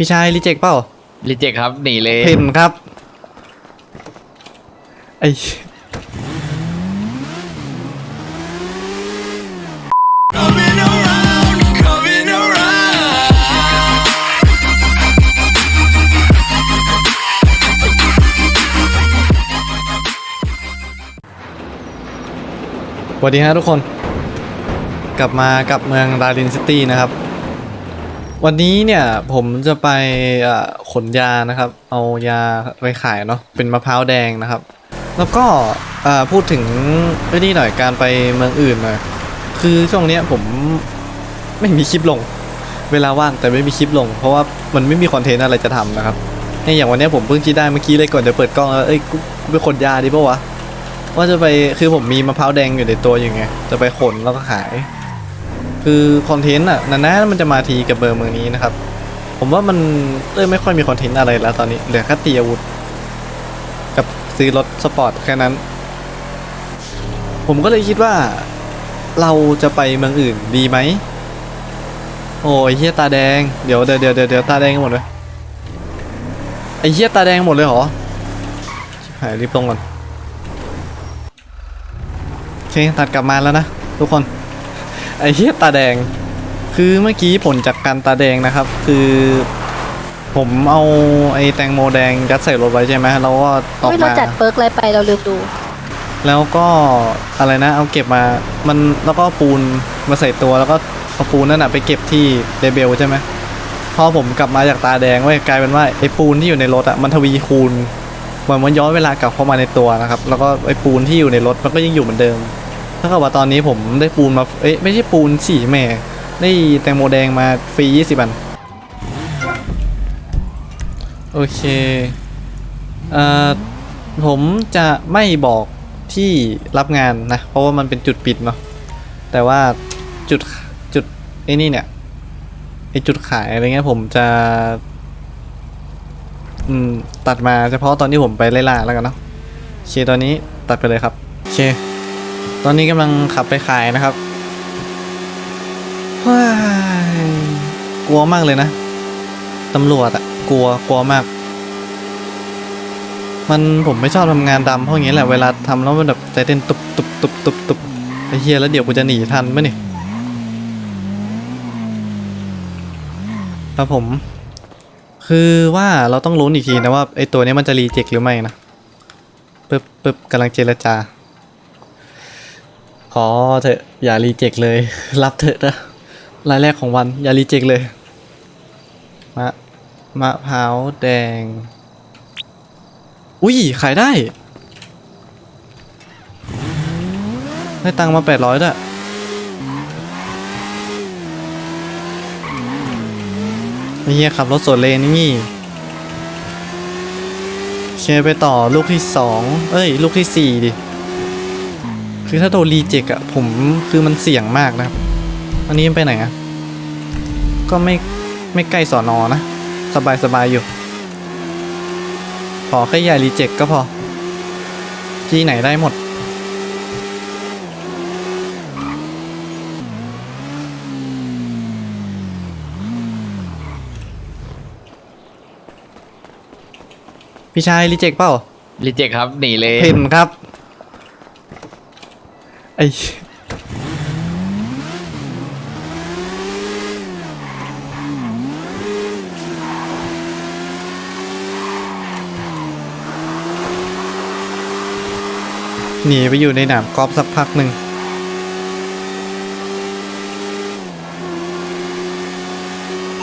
พี่ชายรีเจ็คเปล่ารีเจ็คครับหนีเลยเห็นครับไอสวัสดีฮะทุกคน กลับมากับเมืองดารินซิตี้นะครับ วันนี้เนี่ยผมจะไปขนยานะครับ เอายาไปขายเนาะเป็นมะพร้าวแดงนะครับ แล้วก็พูดถึงไอ้นี่หน่อยการไปเมืองอื่นหน่อยคือช่วงเนี้ยผมไม่มีคลิปลง เวลาว่างแต่ไม่มีคลิปลง เพราะว่ามันไม่มีคอนเทนต์อะไรจะทำนะครับเนี่ยอย่างวันนี้ผมเพิ่งคิดได้เมื่อกี้เลยก่อนจะเปิดกล้องแล้วเอ้ยไปขนยาดีปะวะว่าจะไปคือผมมีมะพร้าวแดงอยู่ในตัวอยู่ไงจะไปขนแล้วก็ขาย คือคอนเทนต์อะนานๆมันจะมาทีกับเบอร์เมืองนี้นะครับ ผมว่ามันเริ่มไม่ค่อยมีคอนเทนต์อะไรแล้วตอนนี้เหลือแค่ตีอาวุธ กับซื้อรถสปอร์ตแค่นั้น ผมก็เลยคิดว่า เราจะไปเมืองอื่นดีไหม โอ้ยเฮียตาแดงเดี๋ยวเดี๋ยวเดี๋ยวเดี๋ยวตาแดงหมดเลยไอเฮียตาแดงหมดเลยเหรอหายรีบลงก่อนโอเคตัดกลับมาแล้วนะทุกคน ไอ้เฮียตาแดง คือเมื่อกี้ผลจากการตาแดงนะครับ คือ ผมเอาไอ้แตงโมแดงยัดใส่รถไว้ใช่ไหมแล้วก็ออกไม่เรามา จัดเปิร์กอะไรไปเราลืมดู แล้วก็อะไรนะ เอาเก็บมามันแล้วก็ปูนมาใส่ตัวแล้วก็เอาปูนนั่นนะไปเก็บที่เดเบลใช่ไหมพอผมกลับมาจากตาแดงเว้ยกลายเป็นว่าไอ้ปูนที่อยู่ในรถอะมันทวีคูณเหมือนมันย้อนเวลากลับเข้ามาในตัวนะครับ แล้วก็ไอ้ปูนที่อยู่ในรถมันก็ยังอยู่เหมือนเดิม ถ้าเกิดว่าตอนนี้ผมได้ปูนมา เอ๊ะไม่ใช่ปูนสีแม่ ได้แตงโมแดงมาฟรียี่สิบอัน โอเคเอ่อผมจะไม่บอกที่รับงานนะ เพราะว่ามันเป็นจุดปิดเนาะ แต่ว่าจุดจุดไอ้นี่เนี่ยไอจุดขายอะไรเงี้ยผมจะ อืม ตัดมาเฉพาะตอนที่ผมไปไล่ล่าแล้วกันเนาะโอเคตอนนี้ตัดไปเลยครับโอเค ตอนนี้กำลังขับไปขายนะครับว้ายกลัวมากเลยนะตำรวจอะกลัวกลัวมาก มันผมไม่ชอบทำงานดำเพราะงนี้แหละเวลาทำแล้วมันแบบใจเต้นตุบตุบตุบตุบตุบไอ้เฮียแล้วเดี๋ยวกูจะหนีทันไหมนี่ครับผม คือว่าเราต้องลุ้นอีกทีนะว่าไอ้ตัวนี้มันจะรีเจ็คหรือไม่นะปึ๊บปึ๊บกำลังเจรจา อเถอะอย่ารีเจ็คเลย รับเถอะนะรายแรกของวันอย่ารีเจ็คเลยมะมะพร้าวแดง อุ้ย ขายได้ได้ตังมาแปดร้อยด้วยไอ้เฮียขับรถสวนเลนนี่เคไปต่อลูกที่สองเอ้ย ลูกที่สี่ดิ คือถ้าโดนรีเจ็คอะผมคือมันเสี่ยงมากนะครับ อันนี้ไปไหนอะก็ไม่ไม่ใกล้สอนอนะ สบายสบายอยู่ ขอแค่อย่ารีเจ็คก็พอ ที่ไหนได้หมด พี่ชายรีเจ็คเปล่ารีเจ็คครับหนีเลยเห็นครับ ไอหนีไปอยู่ในหนามกอล์ฟสักพักหนึ่ง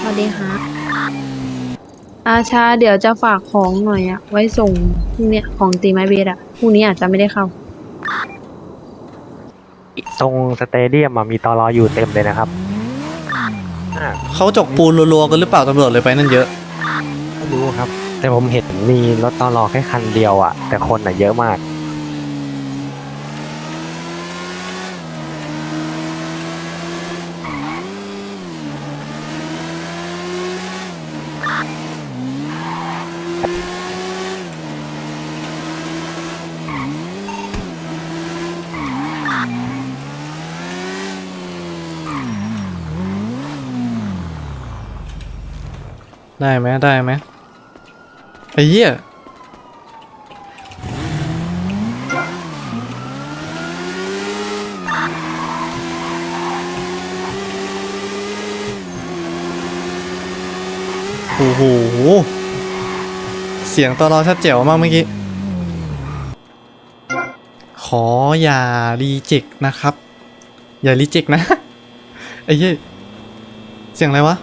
สวัสดีค่ะอาชาเดี๋ยวจะฝากของหน่อยอะไว้ส่งพรุ่งเนี้ยของตีไม้เบสอะพรุ่งนี้อาจจะไม่ได้เข้า ตรงสเตเดียมอะมีตอรออยู่เต็มเลยนะครับอ่าเขาจกปูนรัวๆกันหรือเปล่าตำรวจเลยไปนั่นเยอะ ไม่รู้ครับ แต่ผมเห็นมีรถตอรอแค่คันเดียวอะแต่คนอะเยอะมาก ได้ไหมได้ไหมไอ้เหี้ยโอ้โห เสียงตอนเราชัดเจ๋วมากเมื่อกี้ ขออย่ารีเจ็คนะครับ อย่ารีเจ็คนะ ไอ้เหี้ย เสียงอะไรวะ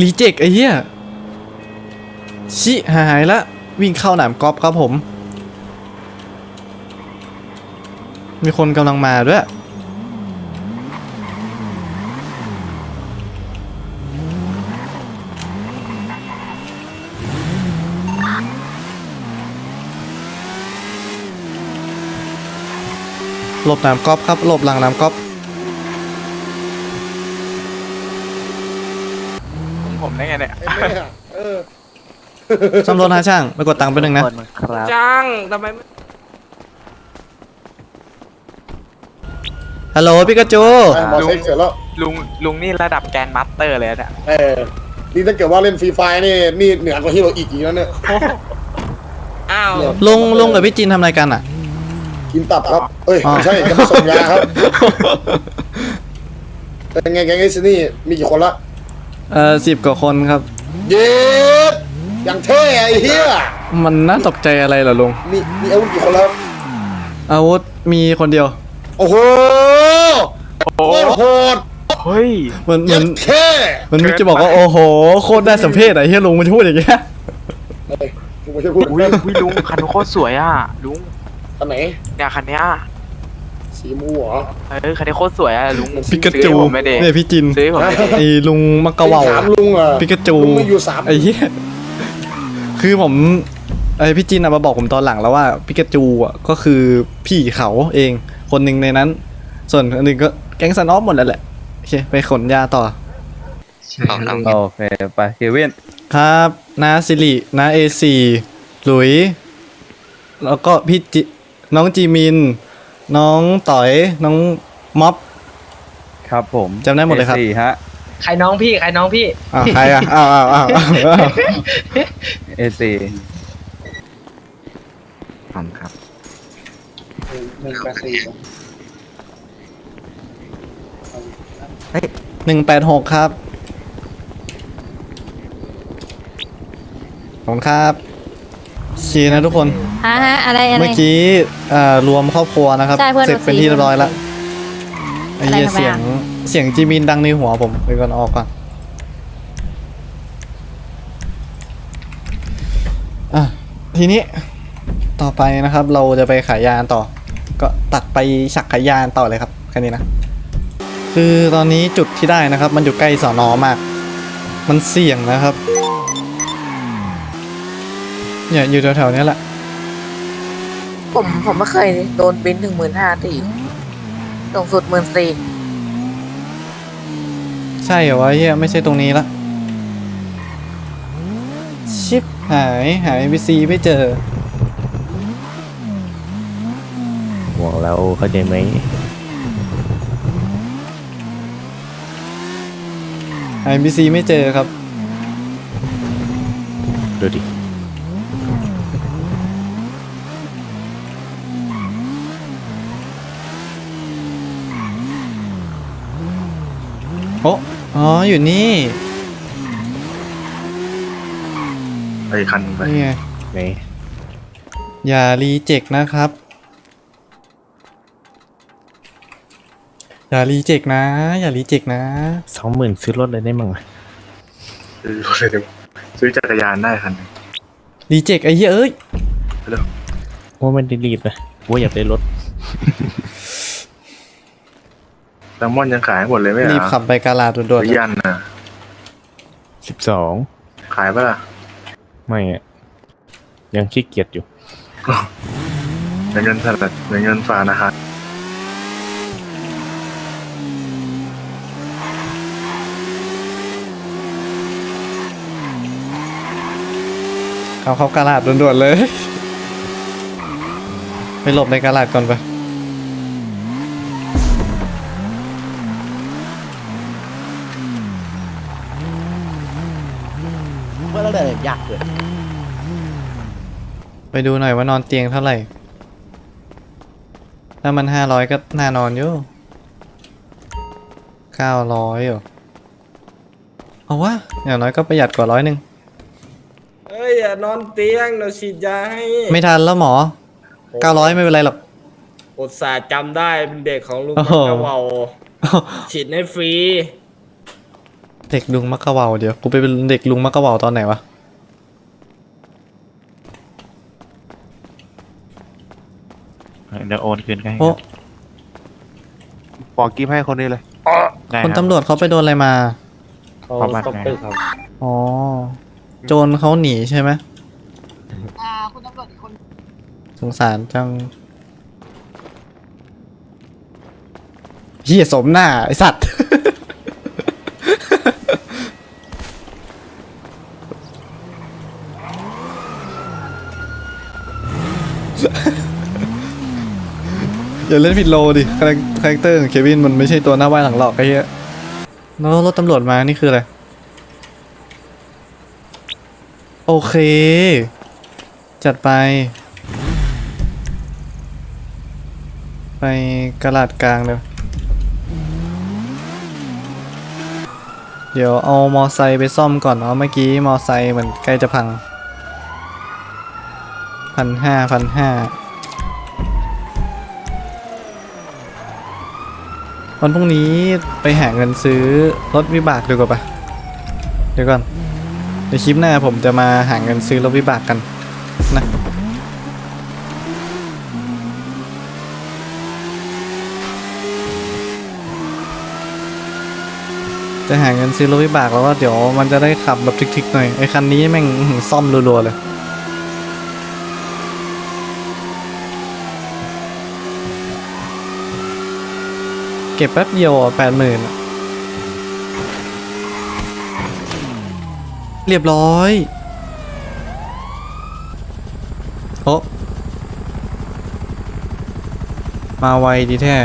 รีเจ็คไอ้เหี้ย ชิหายละ วิ่งเข้าหนามกอล์ฟครับผม มีคนกำลังมาด้วย หลบหนามกอล์ฟครับ หลบหลังหนามกอล์ฟ ผมได้ไงเนี่ยไอ้แม่อะเออซ่อมรถฮะช่างไปกดตังค์ไปหนึ่งนะครับจังทำไมไม่ฮัลโหลปิกาจูไอ้หมอเซ็กเสร็จแล้วลุงลุงนี่ระดับแกรนด์มาสเตอร์เลยเนี่ยเออนี่ถ้าเกิดว่าเล่นฟรีไฟนี่นี่เหนือกว่าฮีโร่อีกอีกแล้วเนี่ยอ้าวเนี่ยลุงลุงกับพี่จินทำอะไรกันอะ กินตับครับ เอ้ยอ๋อไม่ใช่จะมาส่งยาครับเป็นไงแกงไอ้ซินี่มีกี่คนละ เออสิบกว่าคนครับ เย็ดอย่างเท่ไอ้เหี้ยมันน่าตกใจอะไรเหรอลุงมีมีอาวุธกี่คนแล้วอาวุธมีคนเดียวโอ้โหโอ้โคตรโหดเฮ้ยมันเหมืยัอนงเท่มันมิจะบอกว่าโอ้โหโคตรได้สมเพศอะเฮียลุงมันจะพูดอย่างเงี้ยเฮ้ยกูไม่ใช่พูดอุ้ยอุ้ยลุงคันโคตรสวยอะ ลุงอันไหนเนี่ยคันเนี้ย สีมูเหรอ เออคันนี้โคตรสวยอะลุงปิกาซื้อจูให้ผมไม่ได้เนี่ยพี่จินซื้อให้ผมไม่ได้ไอ้ลุงมักกะเหว่า ถามลุงอะปิกาจู ลุงไม่อยู่สามไอ้เหี้ยคือผมไอ้พี่จินอะมาบอกผมตอนหลังแล้วว่าปิกาจูอะก็คือพี่เขาเองคนหนึ่งในนั้น ส่วนอันหนึ่งก็แก๊งซันออฟหมดแล้วแหละโอเคไปขนยาต่อโอเคไปเควินครับนาสิรินาเอซีหลุย แล้วก็พี่จิน้องจีมิน น้องต่อยน้องม็อบ ครับผมจำได้หมดเลยครับ สี่ฮะ ใครน้องพี่ ใครน้องพี่ อ้าวใครอะอ้าวอ้าวอ้าวอ้าวอ้าวเอซีผมครับหนึ่งแปดหกครับขอบคุณครับชีนะทุกคน ฮะฮะอะไรอะไร เมื่อกี้เอ่อรวมครอบครัวนะครับ ใช่เพื่อนเสร็จเป็นที่เรียบร้อยแล้วไอ้เหี้ยอะไรทำไมเสียงอะเสียงจีมินดังในหัวผมไปก่อนออกก่อนอะทีนี้ต่อไปนะครับ เราจะไปขายยานต่อ ก็ตัดไปฉักขายยานต่อเลยครับแค่นี้นะ คือตอนนี้จุดที่ได้นะครับ มันอยู่ใกล้สอนอมาก มันเสี่ยงนะครับ เนี่ยอยู่แถวๆเนี้ยแหละ ผมผมไม่เคยโดนบินถึงหมื่นห้าตีสูงสุดหมื่นสี่ใช่เหรอวะเฮียไม่ใช่ตรงนี้ละ ชิปหายหาย NPC ไม่เจอ ห่วงเราเข้าใจไหมหาย NPC ไม่เจอครับ ดูดิ อ้อ๋อ อยู่นี่ไปคันไปนี่ไง ไหนอย่ารีเจ็คนะครับ อย่ารีเจ็คนะ อย่ารีเจ็คนะ สองหมื่นซื้อรถเลยได้มั้งวะซื้อรถเลยดีกว่าซื้อจักรยานได้คันหนึ่งรีเจ็คไอ้เหี้ยเอ้ยว่าไม่ได้รีบนะว่าอยากได้รถ แซลมอนยังขายหมดเลยไหมรีบขับไปกาลาด่วนซื้อยันนะสิบสองขายปะล่ะไม่อะยังขี้เกียจอยู่เดี๋ยวเงินสลัดเดี๋ยวเงินฝากนะครับๆเอาเข้ากาลาดด่วนๆเลย ไปหลบในกาลาดก่อนไป ยากเกินไปดูหน่อยว่านอนเตียงเท่าไหร่ ถ้ามันห้าร้อยก็น่านอนอยู่เก้าร้อยอยู่เอาวะอย่างน้อยก็ประหยัดกว่าร้อยหนึ่งเอ้ยอย่านอนเตียงเดี๋ยวฉีดยาให้ไม่ทันแล้วหมอเก้าร้อยไม่เป็นไรหรอกอุตส่าห์จำได้เป็นเด็กของลุงโอ้มัโหกกะเวาฉีดให้ฟรี เด็กลุงมักกะเวาเดี๋ยวกูไปเป็นเด็กลุงมักกะเวาตอนไหนวะ เดี๋ยวโอนคืนให้โอ้ปอกกิฟให้คนนี้เลยได้คนรับ ตำรวจเขาไปโดนอะไรมา เขาประมาณไหนอ๋อ โจรเขาหนีใช่ไหมสงสารจังเฮียสมหน้า ไอสัตว์ อย่าเล่นผิดโลดิคาแรคคาแรคเตอร์ของเควินมันไม่ใช่ตัวหน้าไหวหลังหลอกไอ้เหี้ยแล้วรถตำรวจมา นี่คืออะไร โอเค จัดไป ไปกระลาดกลางเลยเดี๋ยวเอามอไซค์ไปซ่อมก่อนเนาะเมื่อกี้มอไซค์เหมันใกล้จะพังพันห้าพันห้า วันพรุ่งนี้ไปหาเงินซื้อรถวิบากดีกว่าปะเดี๋ยวก่อนในคลิปหน้าผมจะมาหาเงินซื้อรถวิบากกันนะจะหาเงินซื้อรถวิบากแล้วว่าเดี๋ยวมันจะได้ขับแบบทิกๆหน่อยไอ้คันนี้แม่งซ่อมรัวๆเลย เก็บแป๊บเดียวแปดหมื่นเรียบร้อยโอะมาไวดีแท้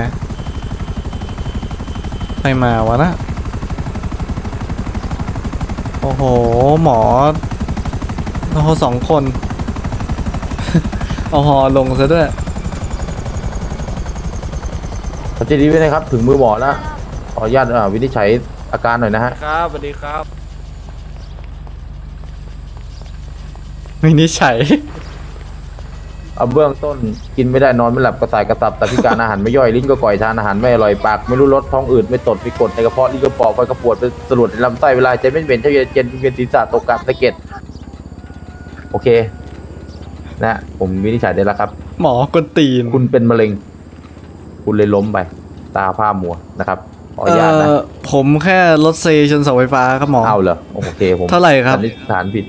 ใครมาวะนะโอ้โห หมอโอ้โหสองคนเอาหลงซะด้วย ขอเจดีไว้นะครับ ถึงมือหมอแล้วขออนุญาตอ่าวินิจฉัยอาการหน่อยนะฮะ ครับสวัสดีครับไม่นิจฉัย เอาเบื้องต้นกินไม่ได้นอนไม่หลับกระสายกระสับแต่พิการอาหารไม่ย่อยลิ้นก็ก่อยทานอาหารไม่อร่อยปาก ไม่รู้รสท้องอืดไม่ตดไม่กดในกระเพาะลิ้นก็ปอกไฟกระปวดเป็นสลดในลำไส้เวลาใจไม่เป็นใจเย็นเย็นเวียนศีรษะตกกลางสะเก็ดโอเค นะ ผมวินิจฉัยได้แล้วครับ หมอกวนตีน คุณเป็นมะเร็ง คุณเลยล้มไป ตาผ้ามัวนะครับขออเอนุญาตนะอผมแค่รถเซชนเสาไฟฟ้าครับหมอเอาเหรอโอเคผมเท่าไหร่ครับสันนิษฐานผิด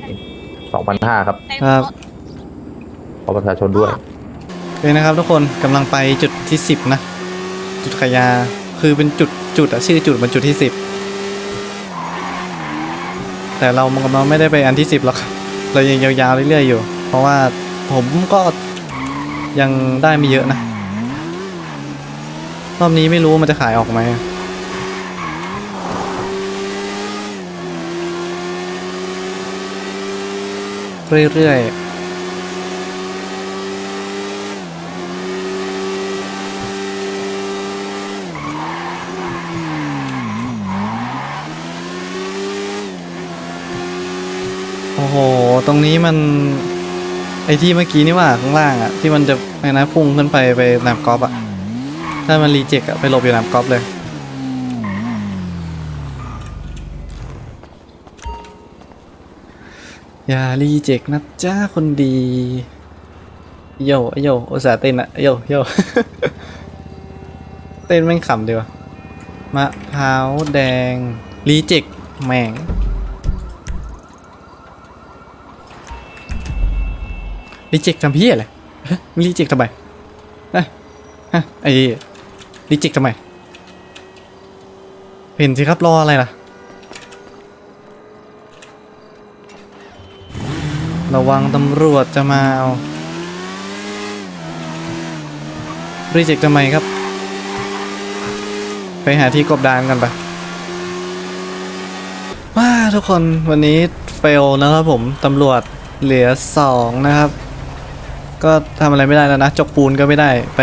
สองพันห้าครับครับขอประชาชนด้วยโอเคนะครับทุกคนกำลังไปจุดที่สิบนะ จุดขายยาคือเป็นจุดจุดอะชื่อจุดมันจุดที่สิบแต่เรามันกำลังไม่ได้ไปอันที่สิบหรอกเรายังยาวๆเรื่อยๆอยู่ เพราะว่าผมก็ยังได้ไม่เยอะนะ รอบนี้ไม่รู้มันจะขายออกไหมเรื่อยๆโอ้โห ตรงนี้มัน ไอที่เมื่อกี้นี่ว่าข้างล่างอะที่มันจะไงนะพุ่งขึ้นไปไปหนามกอล์ฟอะ ถ้ามันรีเจ็คอะไปหลบอยู่หนามกอล์ฟเลยอย่ารีเจ็คนะจ้าคนดีโยโยอุตส่าห์เต้นอะโยโยเต้นแม่งขำดีวะมะพร้าวแดงรีเจ็คแม่งรีเจ็คทำพี่อะไรฮะมึงรีเจ็คทำไมฮะฮะไอ้ รีจ็คทำไม เห็นสิครับรออะไรล่ะ ระวังตำรวจจะมาเอา รีจ็คทำไมครับ ไปหาที่กบดานกันไปว้าทุกคนวันนี้เฟลนะครับผมตำรวจเหลือสองนะครับ ก็ทำอะไรไม่ได้แล้วนะ จกปูนก็ไม่ได้ ไป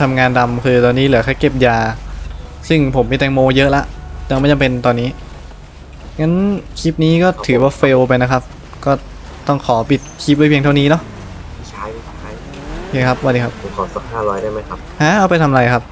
ทำงานดำคือตอนนี้เหลือแค่เก็บยา ซึ่งผมมีแตงโมเยอะละยังไม่จำเป็นตอนนี้ งั้นคลิปนี้ก็ถือว่าเฟลไปนะครับ ก็ต้องขอปิดคลิปไว้เพียงเท่านี้เนาะใช้ใช้โอเคครับสวัสดีครับผมขอสักห้าร้อยได้ไหมครับ ฮะเอาไปทำอะไรครับ